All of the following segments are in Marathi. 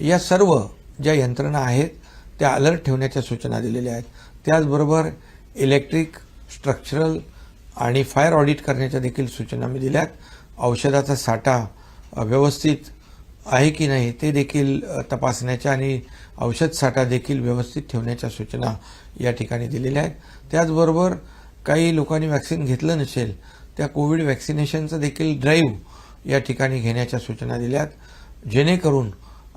या सर्व ज्या यंत्रणा आहेत त्या अलर्ट ठेवण्याच्या सूचना दिलेल्या आहेत. त्याचबरोबर इलेक्ट्रिक स्ट्रक्चरल आणि फायर ऑडिट करण्याच्या देखील सूचना मी दिल्यात औषधाचा साठा व्यवस्थित आहे की नाही ते देखील तपासण्याच्या आणि औषध साठा देखील व्यवस्थित ठेवण्याच्या सूचना या ठिकाणी दिलेल्या आहेत. त्याचबरोबर काही लोकांनी वॅक्सिन घेतलं नसेल त्या कोविड वॅक्सिनेशनचं देखील ड्राईव्ह या ठिकाणी घेण्याच्या सूचना दिल्यात जेणेकरून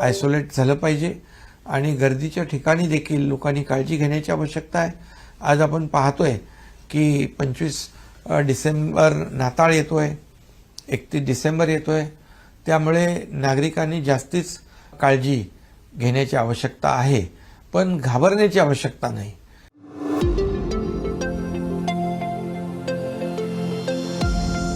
आयसोलेट झालं पाहिजे. आणि गर्दीच्या ठिकाणी देखील लोकांनी काळजी घेण्याची आवश्यकता आहे. आज आपण पाहतोय की पंचवीस डिसेंबर नाताळ येतो आहे एकतीस डिसेंबर येतो आहे त्यामुळे नागरिकांनी जास्तीच काळजी घेण्याची आवश्यकता आहे. पण घाबरण्याची आवश्यकता नाही.